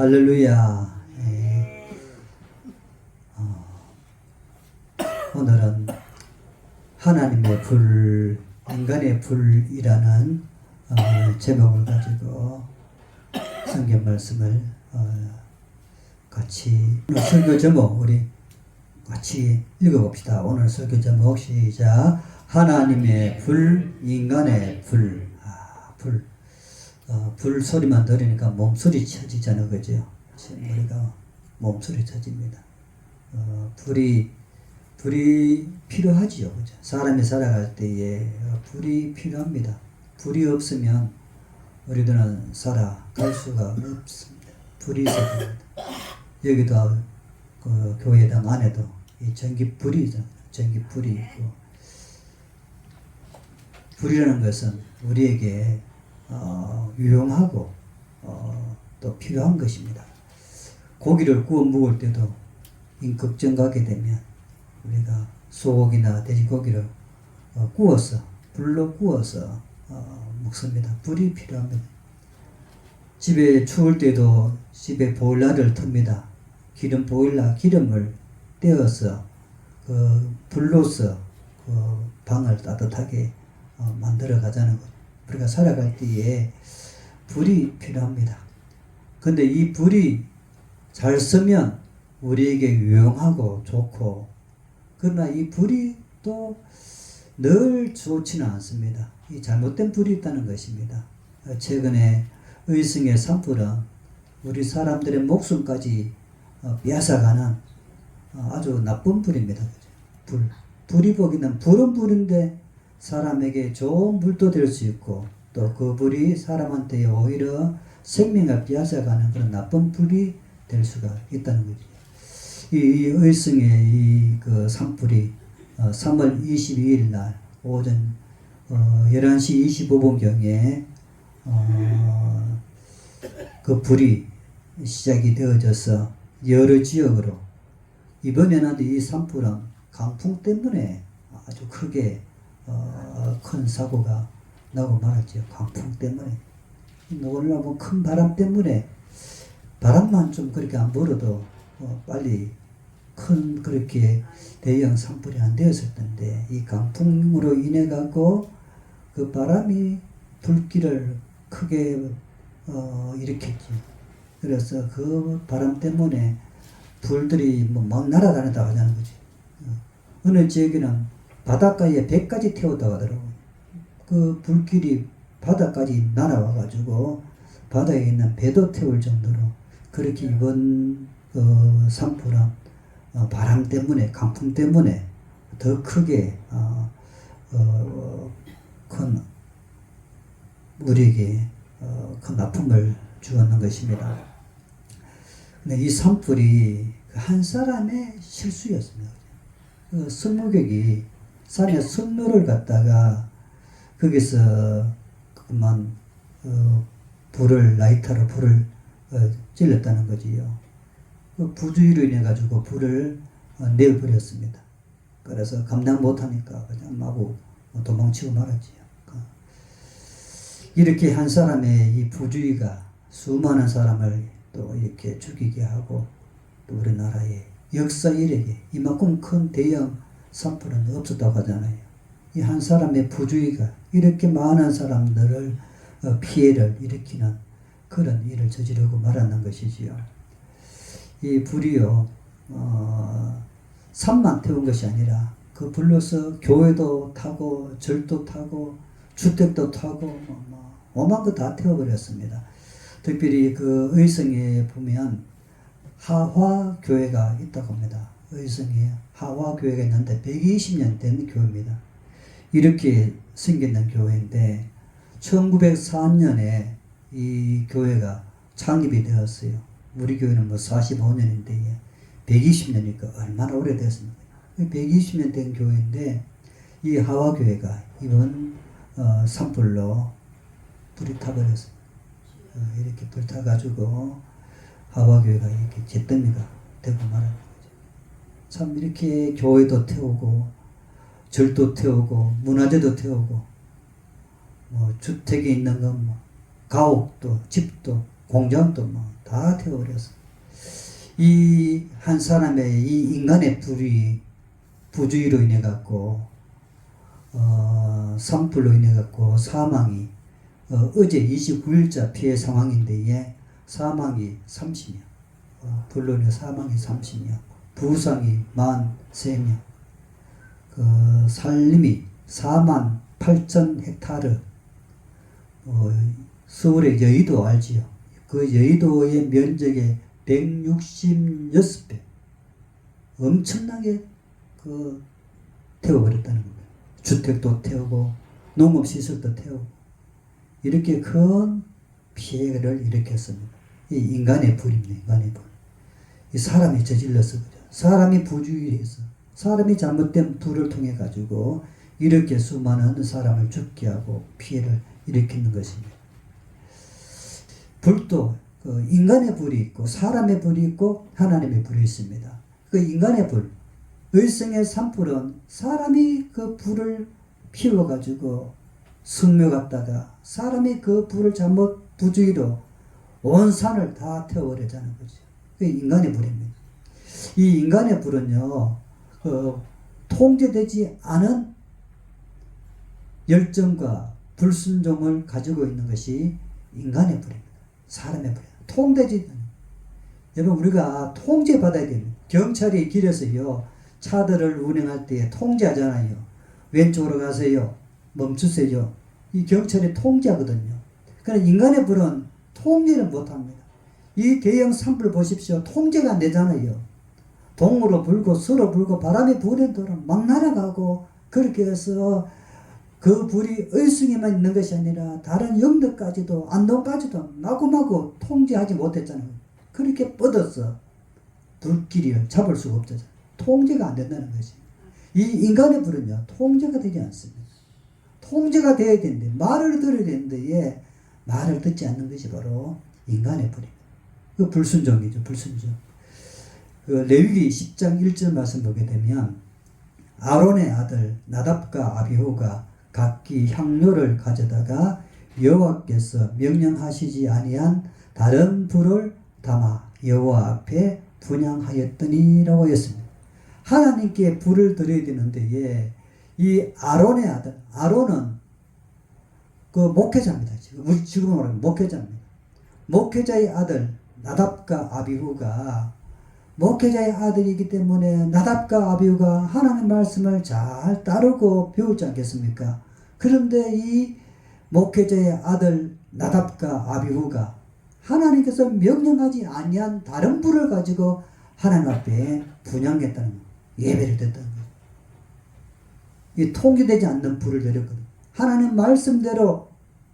할렐루야. 예. 어, 오늘은 하나님의 불, 인간의 불이라는 어, 제목을 가지고 성경 말씀을 어, 같이 오늘 설교 제목 우리 같이 읽어봅시다. 오늘 설교 제목 시작. 하나님의 불, 인간의 불. 아, 불. 어, 불 소리만 들으니까 몸소리 쳐지잖아, 그죠? 우리가 몸소리 쳐집니다. 어, 불이, 불이 필요하지요, 그죠? 사람이 살아갈 때에 어, 불이 필요합니다. 불이 없으면 우리들은 살아갈 수가 없습니다. 불이 있어야 됩니다. 여기도 그 교회당 안에도 이 전기 불이 있잖아요. 전기 불이 있고 불이라는 것은 우리에게 어, 유용하고 어, 또 필요한 것입니다. 고기를 구워 먹을 때도 임급정 가게 되면 우리가 소고기나 돼지고기를 어, 구워서 불로 구워서 어, 먹습니다. 불이 필요합니다. 집에 추울 때도 집에 보일러를 틉니다. 기름 보일러 기름을 떼어서 그 불로서 그 방을 따뜻하게 어, 만들어 가자는 것. 우리가 살아갈 때에 불이 필요합니다. 근데 이 불이 잘 쓰면 우리에게 유용하고 좋고 그러나 이 불이 또 늘 좋지는 않습니다. 이 잘못된 불이 있다는 것입니다. 어, 최근에 의승의 산불은 우리 사람들의 목숨까지 어, 빼앗아가는 어, 아주 나쁜 불입니다. 불. 불이 보기는 불은 불인데 사람에게 좋은 불도 될 수 있고 또 그 불이 사람한테 오히려 생명을 빼앗아가는 그런 나쁜 불이 될 수가 있다는 거죠. 이, 이 의성의 이 그 산불이 어, 3월 22일 날 오전 어, 11시 25분경에 어, 그 불이 시작이 되어져서 여러 지역으로 이번에는 이 산불은 강풍 때문에 아주 크게 어, 큰 사고가 나고 말았죠. 강풍 때문에. 놀라고 큰 바람 때문에 바람만 좀 그렇게 안 불어도 어, 빨리 큰 그렇게 대형 산불이 안 되었을 텐데 이 강풍으로 인해 갖고 그 바람이 불길을 크게 어, 일으켰지. 그래서 그 바람 때문에 불들이 뭐 막 날아다닌다 하자는 거지. 어. 어느 지역에는 바닷가에 배까지 태웠다고 하더라고. 그 불길이 바다까지 날아와가지고 바다에 있는 배도 태울 정도로 그렇게 이번 어, 산불은 어, 바람 때문에 강풍 때문에 더 크게 어, 어, 큰 우리에게 어, 큰 아픔을 주었는 것입니다. 근데 이 산불이 그한 사람의 실수였습니다. 그 성모객이 산에 선로를 갖다가 거기서 그만 어, 불을 라이터로 불을 어, 찔렀다는 거지요. 그 부주의로 인해 가지고 불을 어, 내버렸습니다. 그래서 감당 못하니까 그냥 마구 도망치고 말았지요. 그 이렇게 한 사람의 이 부주의가 수많은 사람을 또 이렇게 죽이게 하고 또 우리나라의 역사 이력에 이만큼 큰 대형 산불은 없었다고 하잖아요. 이 한 사람의 부주의가 이렇게 많은 사람들을 어, 피해를 일으키는 그런 일을 저지르고 말았는 것이지요. 이 불이요, 어, 산만 태운 것이 아니라 그 불로서 교회도 타고 절도 타고 주택도 타고 뭐, 뭐 오만 거 다 태워버렸습니다. 특별히 그 의성에 보면 하화 교회가 있다고 합니다. 의성에 하화 교회가 있는데 120년 된 교회입니다. 이렇게 생겼는 교회인데 1904년에 이 교회가 창립이 되었어요. 우리 교회는 뭐 45년인데 120년이니까 얼마나 오래됐습니까? 120년 된 교회인데 이 하와 교회가 이번 어, 산불로 불이 타버렸어요. 어, 이렇게 불 타가지고 하와 교회가 이렇게 잿더미가 되고 거죠. 참 이렇게 교회도 태우고 절도 태우고 문화재도 태우고 뭐 주택에 있는 건 뭐 가옥도 집도 공장도 뭐 다 태워버렸어. 이한 사람의 이 인간의 불이 부주의로 인해 갖고 어, 산불로 인해 갖고 사망이 어, 어제 29일자 피해 상황인데 예, 사망이 30명, 어, 불로 인해 사망이 30명, 부상이 43명, 그 살림이 4만 8천 헥타르, 어, 서울의 여의도 알지요? 그 여의도의 면적의 166배 엄청나게 그 태워버렸다는 거예요. 주택도 태우고 농업시설도 태우고 이렇게 큰 피해를 일으켰습니다. 이 인간의 불입니다. 인간의 불. 이 사람이 저질러서 그죠. 사람이 부주의해서 사람이 잘못된 불을 통해 가지고 이렇게 수많은 사람을 죽게 하고 피해를 일으키는 것입니다. 불도 그 인간의 불이 있고 사람의 불이 있고 하나님의 불이 있습니다. 그 인간의 불, 의성의 산불은 사람이 그 불을 피워 가지고 성묘 갔다가 사람이 그 불을 잘못 부주의로 온 산을 다 태워버리자는 거죠. 그 인간의 불입니다. 이 인간의 불은요, 어, 통제되지 않은 열정과 불순종을 가지고 있는 것이 인간의 불입니다. 사람의 불이에요. 통제지. 여러분, 우리가 통제받아야 됩니다. 경찰이 길에서요, 차들을 운행할 때 통제하잖아요. 왼쪽으로 가세요. 멈추세요. 이 경찰이 통제하거든요. 그러나 인간의 불은 통제를 못합니다. 이 대형 산불 보십시오. 통제가 안 되잖아요. 동으로 불고 서로 불고 바람이 불에도록 막 날아가고 그렇게 해서 그 불이 의승에만 있는 것이 아니라 다른 영들까지도 안동까지도 마구마구 통제하지 못했잖아요. 그렇게 뻗어서 불길을 잡을 수가 없잖아요. 통제가 안 된다는 것이. 이 인간의 불은요, 통제가 되지 않습니다. 통제가 돼야 되는데, 말을 들어야 되는데, 예, 말을 듣지 않는 것이 바로 인간의 불입니다. 그 불순종이죠, 불순종. 그 레위기 10장 1절 말씀 보게 되면, 아론의 아들 나답과 아비후가 각기 향료를 가져다가 여호와께서 명령하시지 아니한 다른 불을 담아 여호와 앞에 분양하였더니라고 했습니다. 하나님께 불을 드려야 되는데 예, 이 아론의 아들 아론은 그 목회자입니다. 지금 지금 말하면 목회자입니다. 목회자의 아들 나답과 아비후가 목회자의 아들이기 때문에 나답과 아비후가 하나님 말씀을 잘 따르고 배우지 않겠습니까? 그런데 이 목회자의 아들 나답과 아비후가 하나님께서 명령하지 아니한 다른 불을 가지고 하나님 앞에 분양했다는 거. 예배를 드렸다는 거예요. 이 통제되지 않는 불을 드렸거든. 하나님 말씀대로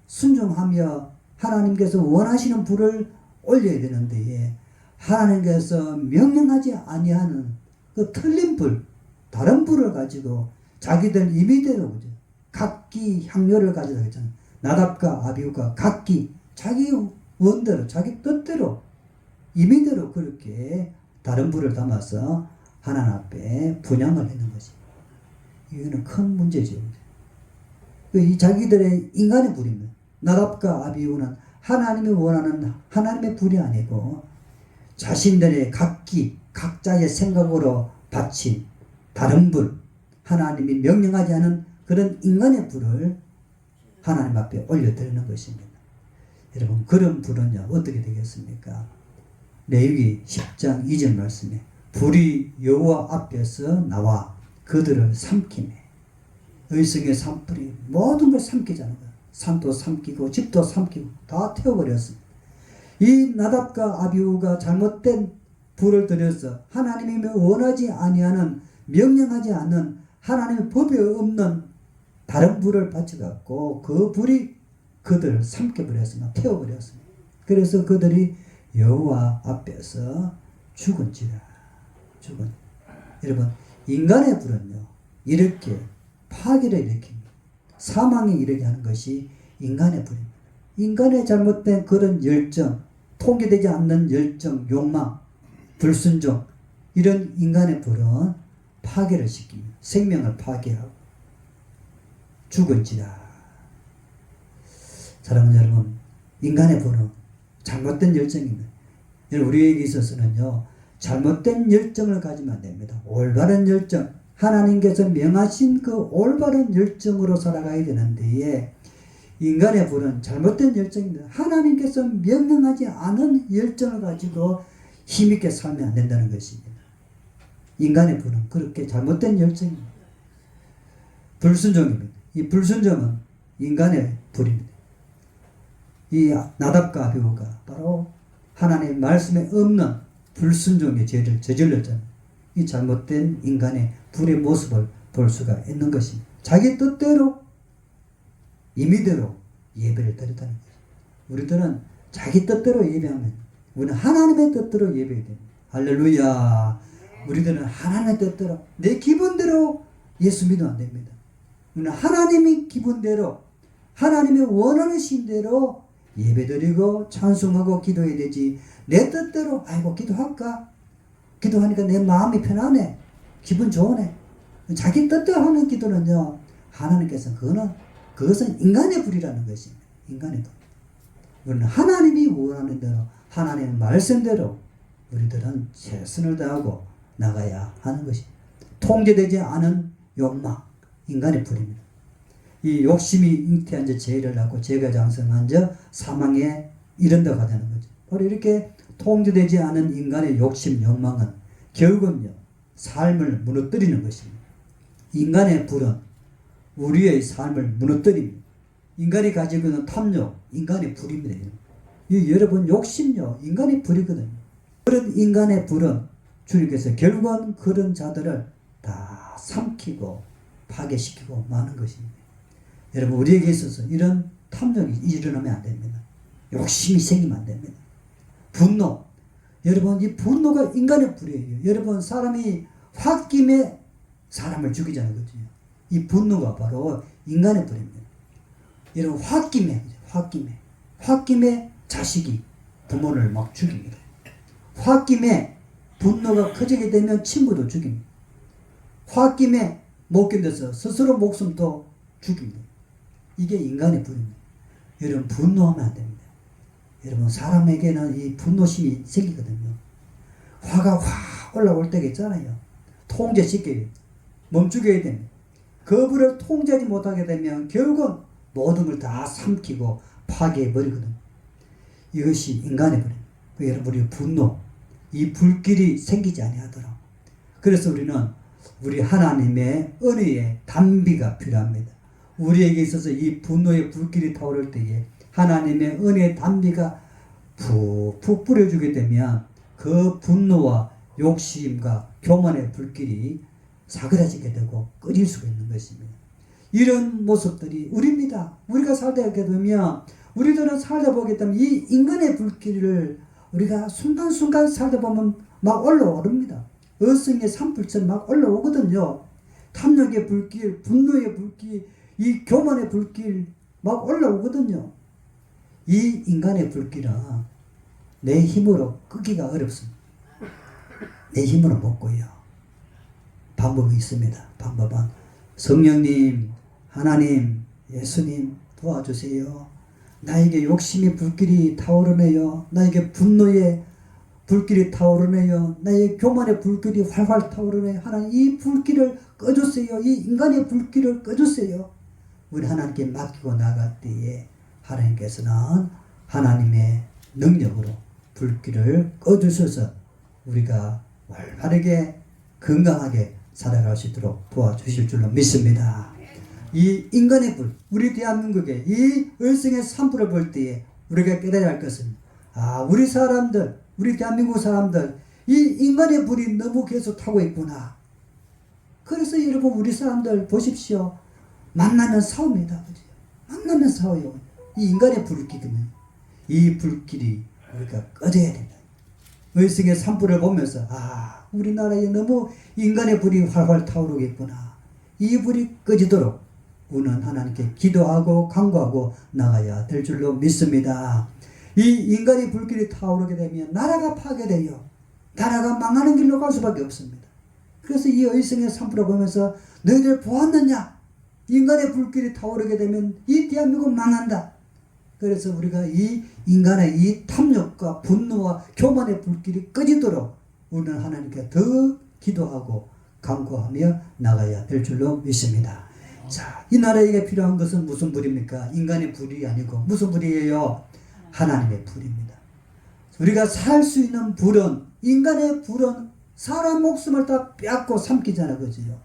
순종하며 하나님께서 원하시는 불을 올려야 되는데 예. 하나님께서 명령하지 아니하는 그 틀린 불, 다른 불을 가지고 자기들 임의대로 그죠. 각기 향료를 가져다 했잖아요. 나답과 아비우가 각기 자기 원대로 자기 뜻대로 임의대로 그렇게 다른 불을 담아서 하나님 앞에 분양을 했는 것이. 이거는 큰 문제죠. 그이 자기들의 인간의 불입니다. 나답과 아비우는 하나님이 원하는 하나님의 불이 아니고 자신들의 각기 각자의 생각으로 바친 다른 불, 하나님이 명령하지 않은 그런 인간의 불을 하나님 앞에 올려드리는 것입니다. 여러분 그런 불은요 어떻게 되겠습니까? 레위기 10장 2절 말씀에 불이 여호와 앞에서 나와 그들을 삼키네. 의성의 산불이 모든 걸 거야. 산도 삼키고 집도 삼키고 다 태워버렸습니다. 이 나답과 아비우가 잘못된 불을 들여서 하나님이 원하지 아니하는 명령하지 않는 하나님의 법에 없는 다른 불을 바쳐갖고 그 불이 그들을 삼켜버렸습니다. 태워버렸습니다. 그래서 그들이 여호와 앞에서 죽은지라 죽은 여러분 인간의 불은요 이렇게 파괴를 일으킵니다. 사망에 이르게 하는 것이 인간의 불입니다. 인간의 잘못된 그런 열정, 통제되지 않는 열정, 욕망, 불순종 이런 인간의 불은 파괴를 시킵니다. 생명을 파괴하고 죽은지라. 사랑하는 여러분, 인간의 불은 잘못된 열정입니다. 우리에게 있어서는요, 잘못된 열정을 가지면 안 됩니다. 올바른 열정, 하나님께서 명하신 그 올바른 열정으로 살아가야 되는데, 인간의 불은 잘못된 열정입니다. 하나님께서 명령하지 않은 열정을 가지고 힘있게 살면 안 된다는 것입니다. 인간의 불은 그렇게 잘못된 열정입니다. 불순종입니다. 이 불순종은 인간의 불입니다. 이 나답과 아비후가 바로 하나님의 말씀에 없는 불순종의 죄를 저질렀잖아요. 이 잘못된 인간의 불의 모습을 볼 수가 있는 것입니다. 자기 뜻대로 임의대로 예배를 드렸다는 거죠. 우리들은 자기 뜻대로 예배하면 우리는 하나님의 뜻대로 예배해야 됩니다. 할렐루야. 우리들은 하나님의 뜻대로 내 기분대로 예수 믿으면 안 됩니다. 우리는 하나님의 기분대로 하나님의 원하신 대로 예배드리고 찬송하고 기도해야 되지 내 뜻대로 아이고 기도할까 기도하니까 내 마음이 편하네 기분 좋으네 자기 뜻대로 하는 기도는요 하나님께서 그거는 그것은 인간의 불이라는 것입니다 인간의 불 우리는 하나님이 원하는 대로 하나님의 말씀대로 우리들은 최선을 다하고 나가야 하는 것입니다 통제되지 않은 욕망 인간의 불입니다 이 욕심이 잉태한 자 죄를 하고 죄가 장성한 자 사망에 이른다고 하다는 거죠. 바로 이렇게 통제되지 않은 인간의 욕심, 욕망은 결국은요 삶을 무너뜨리는 것입니다. 인간의 불은 우리의 삶을 무너뜨립니다. 인간이 가지고 있는 탐욕, 인간의 불입니다. 이 여러분 욕심요, 인간의 불이거든요. 그런 인간의 불은 주님께서 결국은 그런 자들을 다 삼키고 파괴시키고 마는 것입니다. 여러분 우리에게 있어서 이런 탐욕이 일어나면 안 됩니다. 욕심이 생기면 안 됩니다. 분노. 여러분 이 분노가 인간의 불이에요. 여러분 사람이 홧김에 사람을 죽이자는 거죠. 이 분노가 바로 인간의 불입니다. 여러분 홧김에 홧김에 홧김에 자식이 부모를 막 죽입니다. 홧김에 분노가 커지게 되면 친구도 죽입니다. 홧김에 못 견뎌서 스스로 목숨도 죽입니다. 이게 인간의 불입니다. 여러분 분노하면 안 됩니다. 여러분 사람에게는 이 분노심이 생기거든요. 화가 확 올라올 때가 있잖아요. 통제시켜야 멈추게 됩니다. 그 불을 통제하지 못하게 되면 결국은 모든 걸 다 삼키고 파괴해버리거든요. 이것이 인간의 불입니다. 그 여러분 우리 분노, 이 불길이 생기지 아니하도록. 그래서 우리는 우리 하나님의 은혜의 단비가 필요합니다. 우리에게 있어서 이 분노의 불길이 타오를 때에 하나님의 은혜의 단비가 푹푹 뿌려주게 되면 그 분노와 욕심과 교만의 불길이 사그라지게 되고 꺼질 수가 있는 것입니다. 이런 모습들이 우리입니다. 우리가 살다 하게 되면 우리들은 살다 보게 되면 이 인간의 불길을 우리가 순간순간 살다 보면 막 올라오릅니다. 어성의 산불처럼 막 올라오거든요. 탐욕의 불길, 분노의 불길, 이 교만의 불길 막 올라오거든요. 이 인간의 불길은 내 힘으로 끄기가 어렵습니다. 내 힘으로 못 꺼요. 방법이 있습니다. 방법은 성령님, 하나님, 예수님 도와주세요. 나에게 욕심의 불길이 타오르네요. 나에게 분노의 불길이 타오르네요. 나의 교만의 불길이 활활 타오르네요. 하나님 이 불길을 꺼주세요. 이 인간의 불길을 꺼주세요. 우리 하나님께 맡기고 나갈 때에 하나님께서는 하나님의 능력으로 불길을 꺼주셔서 우리가 올바르게 건강하게 살아갈 수 있도록 도와주실 줄로 믿습니다. 이 인간의 불, 우리 대한민국의 이 을성의 산불을 볼 때에 우리가 깨달아야 할 것은 아, 우리 사람들, 우리 대한민국 사람들, 이 인간의 불이 너무 계속 타고 있구나. 그래서 여러분, 우리 사람들 보십시오. 만나면 싸웁니다. 그죠? 만나면 싸워요. 이 인간의 불길이면 이 불길이 우리가 꺼져야 된다. 의성의 산불을 보면서 아 우리나라에 너무 인간의 불이 활활 타오르겠구나. 이 불이 꺼지도록 우리는 하나님께 기도하고 간구하고 나가야 될 줄로 믿습니다. 이 인간의 불길이 타오르게 되면 나라가 파괴돼요. 나라가 망하는 길로 갈 수밖에 없습니다. 그래서 이 의성의 산불을 보면서 너희들 보았느냐? 인간의 불길이 타오르게 되면 이 대한민국 망한다. 그래서 우리가 이 인간의 이 탐욕과 분노와 교만의 불길이 꺼지도록 우리는 하나님께 더 기도하고 간구하며 나가야 될 줄로 믿습니다. 자, 이 나라에게 필요한 것은 무슨 불입니까? 인간의 불이 아니고 무슨 불이에요? 하나님의 불입니다. 우리가 살 수 있는 불은 인간의 불은 사람 목숨을 다 빼앗고 삼키잖아 그지요.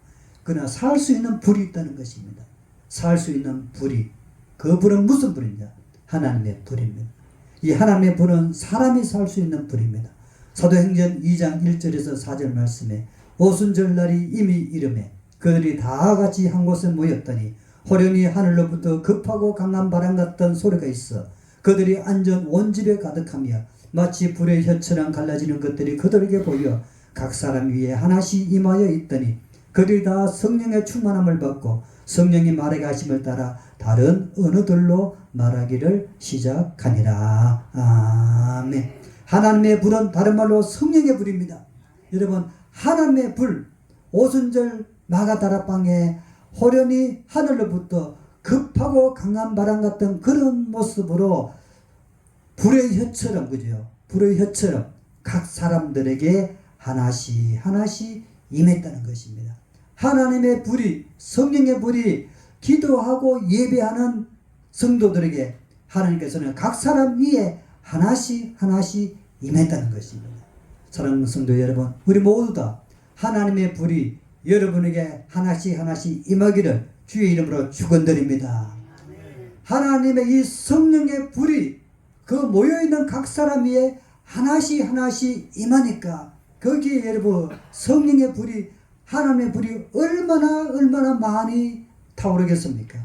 그러나 살 수 있는 불이 있다는 것입니다. 살 수 있는 불이 그 불은 무슨 불이냐? 하나님의 불입니다. 이 하나님의 불은 사람이 살 수 있는 불입니다. 사도행전 2장 1절에서 4절 말씀에 오순절 날이 이미 이름에 그들이 다 같이 한 곳에 모였더니 호련히 하늘로부터 급하고 강한 바람 같던 소리가 있어 그들이 안전 온 집에 가득하며 마치 불의 혀처럼 갈라지는 것들이 그들에게 보여 각 사람 위에 하나씩 임하여 있더니 그들이 다 성령의 충만함을 받고 성령이 말하게 하심을 따라 다른 언어들로 말하기를 시작하니라. 아멘. 하나님의 불은 다른 말로 성령의 불입니다. 여러분, 하나님의 불, 오순절 마가다락방에 호련히 하늘로부터 급하고 강한 바람 같은 그런 모습으로 불의 혀처럼 그죠? 불의 혀처럼 각 사람들에게 하나씩 하나씩 임했다는 것입니다. 하나님의 불이 성령의 불이 기도하고 예배하는 성도들에게 하나님께서는 각 사람 위에 하나씩 하나씩 임했다는 것입니다. 사랑하는 성도 여러분, 우리 모두 다 하나님의 불이 여러분에게 하나씩 하나씩 임하기를 주의 이름으로 축원드립니다. 하나님의 이 성령의 불이 그 모여 있는 각 사람 위에 하나씩 하나씩 임하니까 거기에 여러분 성령의 불이 하나님의 불이 얼마나 얼마나 많이 타오르겠습니까?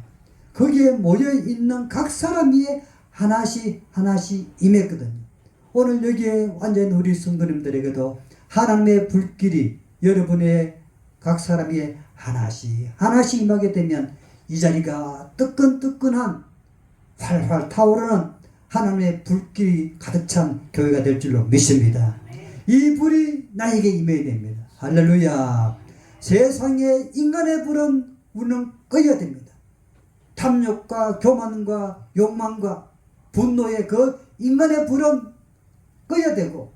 거기에 모여 있는 각 사람 위에 하나씩 하나씩 임했거든요. 오늘 여기에 완전 우리 성도님들에게도 하나님의 불길이 여러분의 각 사람 위에 하나씩 하나씩 임하게 되면 이 자리가 뜨끈뜨끈한 활활 타오르는 하나님의 불길이 가득 찬 교회가 될 줄로 믿습니다. 이 불이 나에게 임해야 됩니다. 할렐루야. 세상에 인간의 불은 우리는 꺼야 됩니다. 탐욕과 교만과 욕망과 분노의 그 인간의 불은 꺼야 되고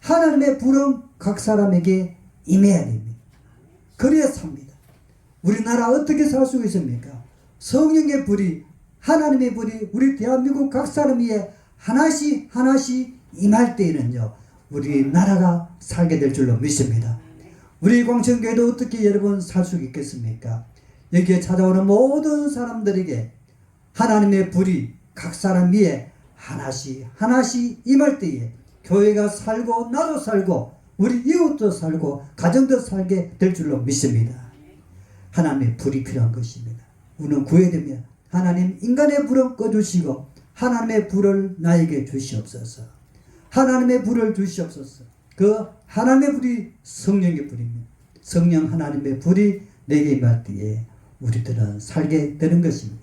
하나님의 불은 각 사람에게 임해야 됩니다. 그래야 삽니다. 우리나라 어떻게 살 수 있습니까? 성령의 불이 하나님의 불이 우리 대한민국 각 사람 위에 하나씩 하나씩 임할 때에는요. 우리 나라가 살게 될 줄로 믿습니다. 우리 광천교회도 어떻게 여러분 살 수 있겠습니까? 여기에 찾아오는 모든 사람들에게 하나님의 불이 각 사람 위에 하나씩 하나씩 임할 때에 교회가 살고 나도 살고 우리 이웃도 살고 가정도 살게 될 줄로 믿습니다. 하나님의 불이 필요한 것입니다. 우리는 구해되면 하나님 인간의 불을 꺼주시고 하나님의 불을 나에게 주시옵소서. 하나님의 불을 주시옵소서. 그 하나님의 불이 성령의 불입니다. 성령 하나님의 불이 내게 임할 때에 우리들은 살게 되는 것입니다.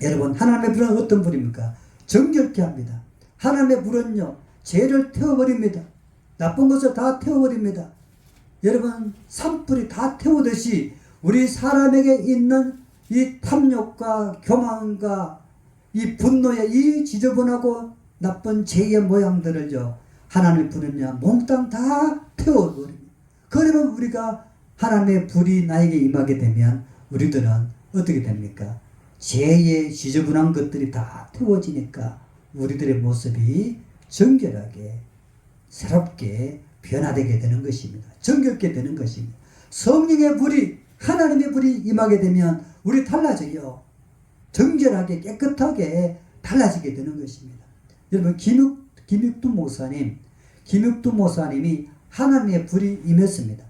여러분 하나님의 불은 어떤 불입니까? 정결케 합니다. 하나님의 불은요 죄를 태워버립니다. 나쁜 것을 다 태워버립니다. 여러분 산불이 다 태우듯이 우리 사람에게 있는 이 탐욕과 교만과 이 분노의 이 지저분하고 나쁜 죄의 모양들을요 하나님의 불은 요 몽땅 다 태워버립니다. 그러면 우리가 하나님의 불이 나에게 임하게 되면 우리들은 어떻게 됩니까? 죄의 지저분한 것들이 다 태워지니까 우리들의 모습이 정결하게 새롭게 변화되게 되는 것입니다. 정결게 되는 것입니다. 성령의 불이 하나님의 불이 임하게 되면 우리 달라져요. 정결하게 깨끗하게 달라지게 되는 것입니다. 여러분 김육 김육두 목사님, 김육두 목사님이 하나님의 불이 임했습니다.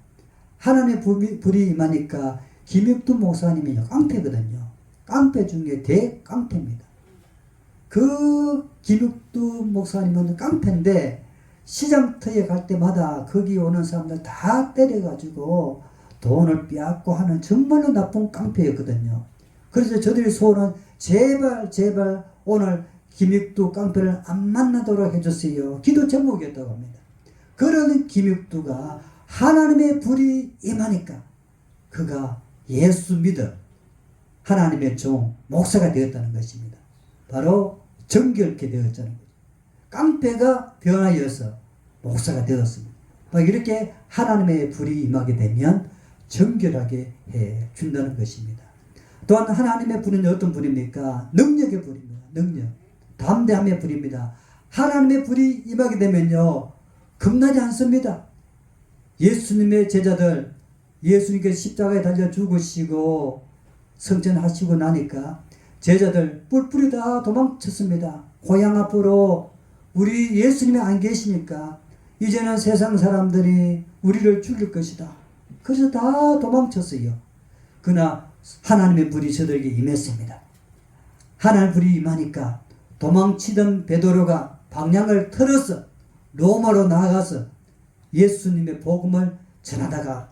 하나님의 불이, 불이 임하니까 김육두 목사님이 깡패거든요. 깡패 중에 대깡패입니다. 그 김육두 목사님은 깡패인데 시장터에 갈 때마다 거기 오는 사람들 다 때려가지고 돈을 빼앗고 하는 정말로 나쁜 깡패였거든요. 그래서 저들이 소원은 제발 제발 오늘 김육두 깡패를 안 만나도록 해주세요. 기도 제목이었다고 합니다. 그런 김육두가 하나님의 불이 임하니까 그가 예수 믿어 하나님의 종 목사가 되었다는 것입니다. 바로 정결케 되었잖아요. 깡패가 변하여서 목사가 되었습니다. 막 이렇게 하나님의 불이 임하게 되면 정결하게 해 준다는 것입니다. 또한 하나님의 불은 어떤 불입니까? 능력의 불입니다. 능력. 담대함의 불입니다. 하나님의 불이 임하게 되면요. 겁나지 않습니다. 예수님의 제자들, 예수님께서 십자가에 달려 죽으시고 성전하시고 나니까 제자들 뿔뿔이 다 도망쳤습니다. 고향 앞으로 우리 예수님이 안 계시니까 이제는 세상 사람들이 우리를 죽일 것이다. 그래서 다 도망쳤어요. 그러나 하나님의 불이 저들에게 임했습니다. 하나님의 불이 임하니까 도망치던 베드로가 방향을 틀어서 로마로 나아가서 예수님의 복음을 전하다가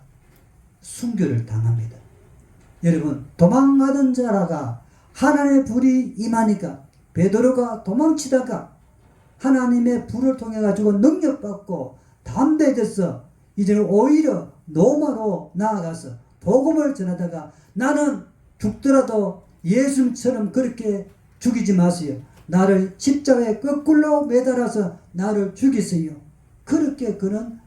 순교를 당합니다. 여러분 도망가던 자라가 하나님의 불이 임하니까 베드로가 도망치다가 하나님의 불을 통해 가지고 능력받고 담대해져서 이제는 오히려 로마로 나아가서 복음을 전하다가 나는 죽더라도 예수님처럼 그렇게 죽이지 마세요. 나를 십자가에 거꾸로 매달아서 나를 죽이세요. 그렇게 그는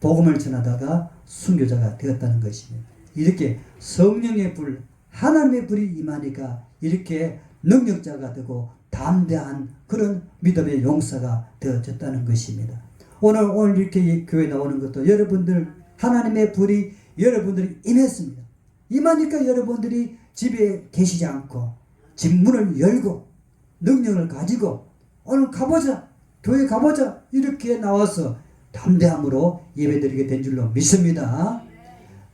복음을 전하다가 순교자가 되었다는 것입니다. 이렇게 성령의 불, 하나님의 불이 임하니까 이렇게 능력자가 되고 담대한 그런 믿음의 용사가 되어졌다는 것입니다. 오늘 오늘 이렇게 교회 나오는 것도 여러분들 하나님의 불이 여러분들이 임했습니다. 임하니까 여러분들이 집에 계시지 않고 집 문을 열고 능력을 가지고 오늘 가보자 교회 가보자 이렇게 나와서 담대함으로 예배드리게 된 줄로 믿습니다.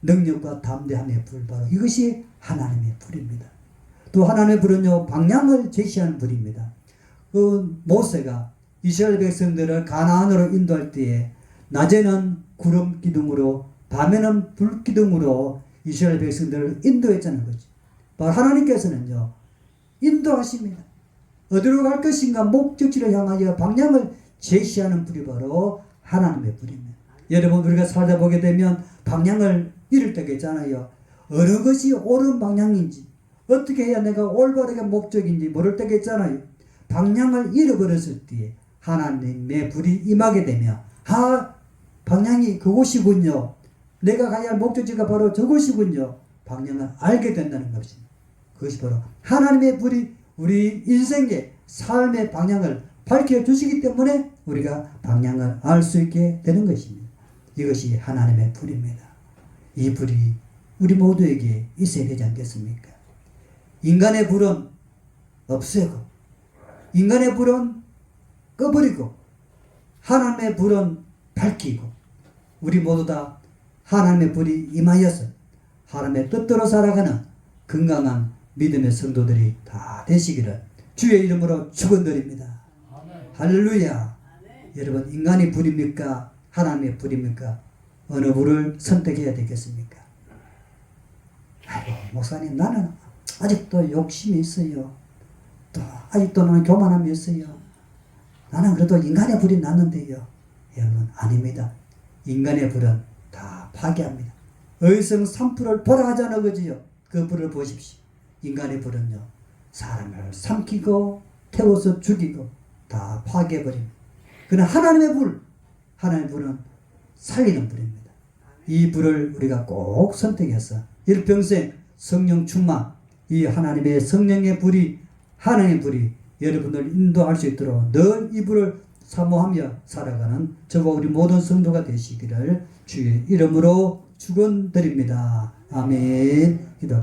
능력과 담대함의 불 바로 이것이 하나님의 불입니다. 또 하나님의 불은요 방향을 제시하는 불입니다. 그 모세가 이스라엘 백성들을 가나안으로 인도할 때에 낮에는 구름 기둥으로 밤에는 불 기둥으로 이스라엘 백성들을 인도했자는 거죠. 바로 하나님께서는요 인도하십니다. 어디로 갈 것인가 목적지를 향하여 방향을 제시하는 불이 바로 하나님의 불입니다. 여러분 우리가 살다 보게 되면 방향을 잃을 때가 있잖아요. 어느 것이 옳은 방향인지 어떻게 해야 내가 올바르게 목적인지 모를 때가 있잖아요. 방향을 잃어버렸을 때 하나님의 불이 임하게 되면 아 방향이 그곳이군요. 내가 가야 할 목적지가 바로 저곳이군요. 방향을 알게 된다는 것입니다. 그것이 바로 하나님의 불이 우리 인생의 삶의 방향을 밝혀 주시기 때문에 우리가 방향을 알 수 있게 되는 것입니다. 이것이 하나님의 불입니다. 이 불이 우리 모두에게 있어야 되지 않겠습니까? 인간의 불은 없애고 인간의 불은 꺼버리고 하나님의 불은 밝히고 우리 모두 다 하나님의 불이 임하여서 하나님의 뜻대로 살아가는 건강한 믿음의 성도들이 다 되시기를 주의 이름으로 축원드립니다. 할렐루야. 여러분 인간의 불입니까? 하나님의 불입니까? 어느 불을 선택해야 되겠습니까? 아이고 목사님 나는 아직도 욕심이 있어요. 또 아직도 나는 교만함이 있어요. 나는 그래도 인간의 불이 났는데요. 여러분 아닙니다. 인간의 불은 다 파괴합니다. 의성 3%를 보라 하자는 거지요. 그 불을 보십시오. 인간의 불은요. 사람을 삼키고 태워서 죽이고 다 파괴해버립니다. 그러나 하나님의 불, 하나님의 불은 살리는 불입니다. 이 불을 우리가 꼭 선택해서 일평생 성령 충만, 이 하나님의 성령의 불이, 하나님의 불이 여러분을 인도할 수 있도록 늘 이 불을 사모하며 살아가는 저와 우리 모든 성도가 되시기를 주의 이름으로 축원드립니다. 아멘. 기도.